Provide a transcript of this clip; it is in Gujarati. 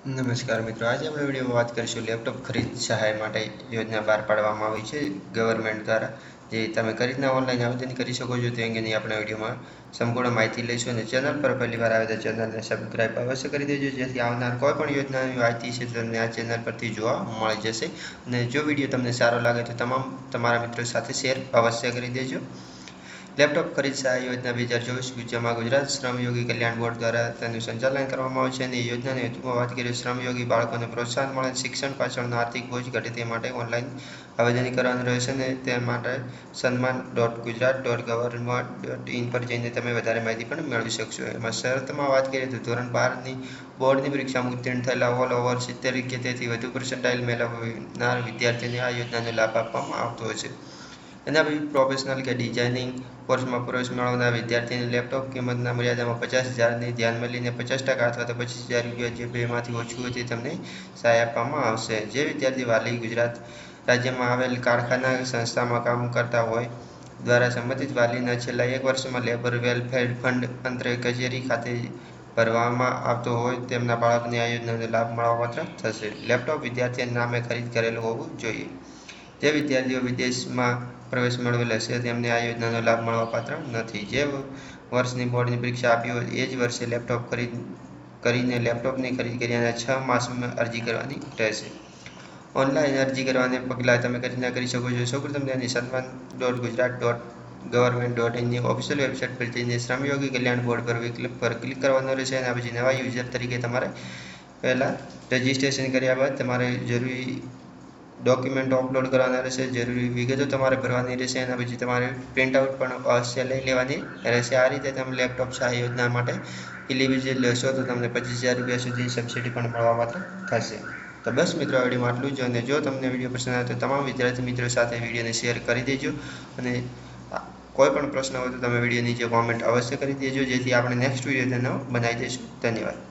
નમસ્કાર મિત્રો. આજે આપણે વિડીયોમાં વાત કરીશું લેપટોપ ખરીદ સહાય માટે યોજના બહાર પાડવામાં આવી છે ગવર્મેન્ટ દ્વારા. જે તમે રીતના ઓનલાઈન આવેદન કરી શકો છો તે અંગેની આપણે વિડીયોમાં સંપૂર્ણ માહિતી લઈશું અને ચેનલ પર પહેલી વાર આવે તો ચેનલને સબસ્ક્રાઈબ અવશ્ય કરી દેજો. જેથી આવનાર કોઈ પણ યોજનાની માહિતી છે તમને આ ચેનલ પરથી જોવા મળી જશે. અને જો વીડિયો તમને સારો લાગે તો તમામ તમારા મિત્રો સાથે શેર અવશ્ય કરી દેજો. લેપટોપ ખરીદશા યોજના બે હજાર ચોવીસ જેમાં ગુજરાત શ્રમયોગી કલ્યાણ બોર્ડ દ્વારા તેનું સંચાલન કરવામાં આવે છે અને યોજનાની હેતુમાં વાત કરીએ શ્રમયોગી બાળકોને પ્રોત્સાહન મળે, શિક્ષણ પાછળનો આર્થિક બોજ ઘટે તે માટે ઓનલાઈન આવેદન કરવાનું રહેશે અને તે માટે Sanman dot Gujarat dot government dot in પર જઈને તમે વધારે માહિતી પણ મેળવી શકશો. એમાં શરતમાં વાત કરીએ તો ધોરણ બારની બોર્ડની પરીક્ષામાં ઉત્તીર્ણ થયેલા ઓલ ઓવર સિત્તેર કે તેથી વધુ પર્સન્ટાઇલ મેળવનાર વિદ્યાર્થીઓને આ યોજનાનો લાભ આપવામાં આવતો હોય છે. એના પછી પ્રોફેશનલ કે ડિઝાઇનિંગ કોર્સમાં પ્રવેશ મેળવનાર વિદ્યાર્થીને લેપટોપ કિંમતના મર્યાદામાં પચાસ હજારને ધ્યાનમાં લઈને પચાસ ટકા અથવા તો પચીસ હજાર રૂપિયા જે બેમાંથી ઓછું હોય તે તમને સહાય આપવામાં આવશે. જે વિદ્યાર્થી વાલી ગુજરાત રાજ્યમાં આવેલ કારખાના સંસ્થામાં કામ કરતા હોય દ્વારા સંબંધિત વાલીના છેલ્લા એક વર્ષમાં લેબર વેલફેર ફંડ અંતરે કચેરી ખાતે ભરવામાં આવતો હોય તેમના બાળકને આ યોજનાનો લાભ મળવાપાત્ર થશે. લેપટોપ વિદ્યાર્થીના નામે ખરીદ કરેલું હોવું જોઈએ. જે વિદ્યાર્થીઓ વિદેશમાં પ્રવેશ મેળવેલ હશે તેમને આ યોજનાનો લાભ મળવાપાત્ર નથી. જે વર્ષની બોર્ડની પરીક્ષા આપી હોય, એ જ વર્ષે લેપટોપ ખરીદ કરીને લેપટોપની ખરીદ કર્યાના છ માસમાં અરજી કરવાની રહેશે. ઓનલાઈન અરજી કરવાને પગલાં તમે કરી રીતના કરી શકો છો? સૌપ્રથમ તેની Sanman dot Gujarat dot government dot ઇનની official website પર જઈને શ્રમયોગી કલ્યાણ બોર્ડ પર વિકલ્પ પર ક્લિક કરવાનો રહેશે અને પછી નવા યુઝર તરીકે તમારે પહેલાં રજિસ્ટ્રેશન કર્યા બાદ તમારે જરૂરી ડોક્યુમેન્ટો અપલોડ કરવાના રહેશે, જરૂરી વિગતો તમારે ભરવાની રહેશે અને પછી તમારે પ્રિન્ટઆઉટ પણ અવશ્ય લઈ લેવાની રહેશે. આ રીતે તમે લેપટોપ સહાય યોજના માટે ઇલિજિબલ લેશો તો તમને પચીસ હજાર રૂપિયા સુધી સબસિડી પણ મળવા માત્ર થશે. તો બસ મિત્રો વિડીયોમાં આટલું જ અને જો તમને વીડિયો પસંદ આવે તો તમામ વિદ્યાર્થી મિત્રો સાથે વિડીયોને શેર કરી દેજો અને કોઈ પણ પ્રશ્ન હોય તો તમે વીડિયો નીચે કોમેન્ટ અવશ્ય કરી દેજો, જેથી આપણે નેક્સ્ટ વીડિયો તેનો બનાવી દઈશું. ધન્યવાદ.